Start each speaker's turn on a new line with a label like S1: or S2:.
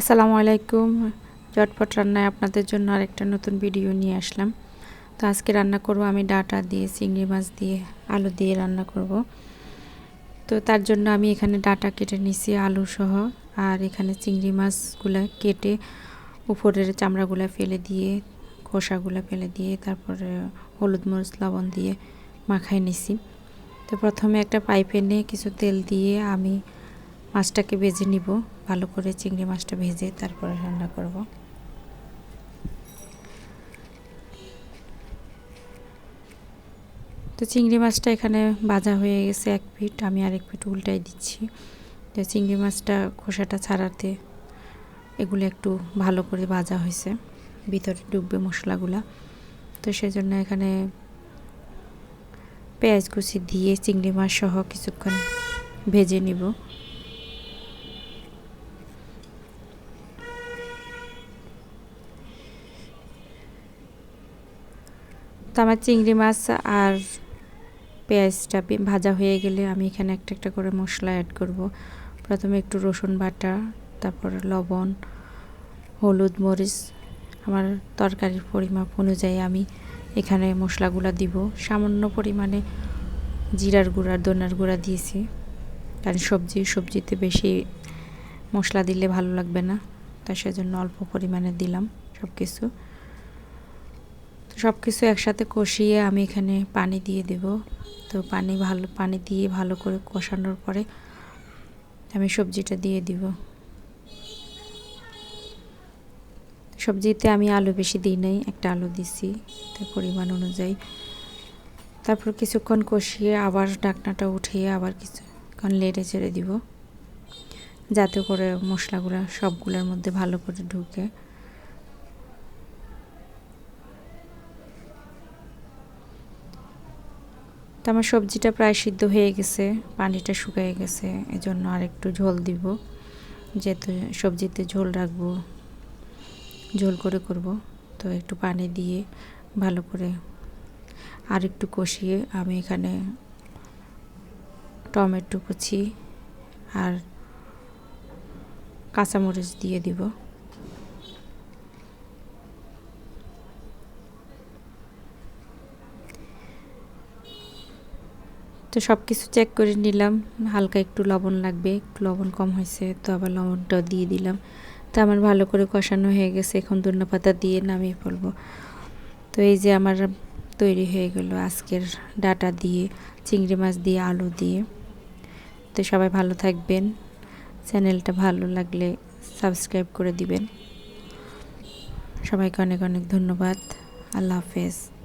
S1: আসসালামু আলাইকুম। চটপট রান্নায় আপনাদের জন্য আরেকটা নতুন ভিডিও নিয়ে আসলাম। তো আজকে রান্না করব আমি ডাটা দিয়ে, চিংড়ি মাছ দিয়ে, আলু দিয়ে রান্না করব। তো তার জন্য আমি এখানে ডাটা কেটে নিছি, আলু সহ। আর এখানে চিংড়ি মাছগুলো কেটে উপরের চামড়াগুলো ফেলে দিয়ে, খোসাগুলো ফেলে দিয়ে, তারপরে হলুদ মরিচ, লবণ দিয়ে মাখাই নিছি। তো প্রথমে একটা পাইপে নিয়ে কিছু তেল দিয়ে আমি মাছটাকে বেজে নিব। ভালো করে চিংড়ি মাছটা ভেজে তারপরে রান্না করব। তো চিংড়ি মাছটা এখানে ভাজা হয়ে গেছে এক পিঠ, আমি আরেক পিঠ উল্টাই দিচ্ছি। তো চিংড়ি মাছটা খোসাটা ছাড়াতে এগুলো একটু ভালো করে ভাজা হয়েছে, ভিতরে ডুববে মশলাগুলা। তো সেজন্য এখানে পেঁয়াজ কুচি দিয়ে চিংড়ি মাছ সহ কিছুক্ষণ ভেজে নিব। তো আমার চিংড়ি মাছ আর পেঁয়াজটা ভাজা হয়ে গেলে আমি এখানে একটা একটা করে মশলা অ্যাড করব। প্রথমে একটু রসুন বাটা, তারপর লবণ, হলুদ মরিচ। আমার তরকারির পরিমাপ অনুযায়ী আমি এখানে মশলাগুলো দিব। সামান্য পরিমাণে জিরার গুঁড়া দোনার গুঁড়া দিয়েছি। কারণ সবজি, সবজিতে বেশি মশলা দিলে ভালো লাগবে না। তাই সেজন্য অল্প পরিমাণে দিলাম সব কিছু সব কিছু একসাথে কষিয়ে আমি এখানে পানি দিয়ে দেব। তো পানি ভালো, পানি দিয়ে ভালো করে কষানোর পরে আমি সবজিটা দিয়ে দিব। সবজিতে আমি আলু বেশি দিই নাই, একটা আলু দিছি তার পরিমাণ অনুযায়ী। তারপর কিছুক্ষণ কষিয়ে আবার ডাকনাটা উঠিয়ে আবার কিছুক্ষণ লেটে ছেড়ে দিব। যাতে করে মশলাগুলো সবগুলোর মধ্যে ভালো করে ঢুকে। তো আমার সবজিটা প্রায় সিদ্ধ হয়ে গেছে, পানিটা শুকিয়ে গেছে, এজন্য আর একটু ঝোল দিব। যেহেতু সবজিতে ঝোল রাখব, ঝোল করে করব, তো একটু পানি দিয়ে ভালো করে আর একটু কষিয়ে আমি এখানে টমেটো কুচি আর কাঁচামরিচ দিয়ে দিব। তো সব কিছু চেক করে নিলাম। হালকা একটু লবণ লাগবে, একটু লবণ কম হয়েছে, তো আবার লবণটাও দিয়ে দিলাম। তো আমার ভালো করে কষানো হয়ে গেছে, এখন ধন্য পাতা দিয়ে নামিয়ে ফেলব। তো এই যে আমার তৈরি হয়ে গেল আজকের ডাটা দিয়ে, চিংড়ি মাছ দিয়ে, আলু দিয়ে। তো সবাই ভালো থাকবেন। চ্যানেলটা ভালো লাগলে সাবস্ক্রাইব করে দিবেন। সবাইকে অনেক অনেক ধন্যবাদ। আল্লাহ হাফেজ।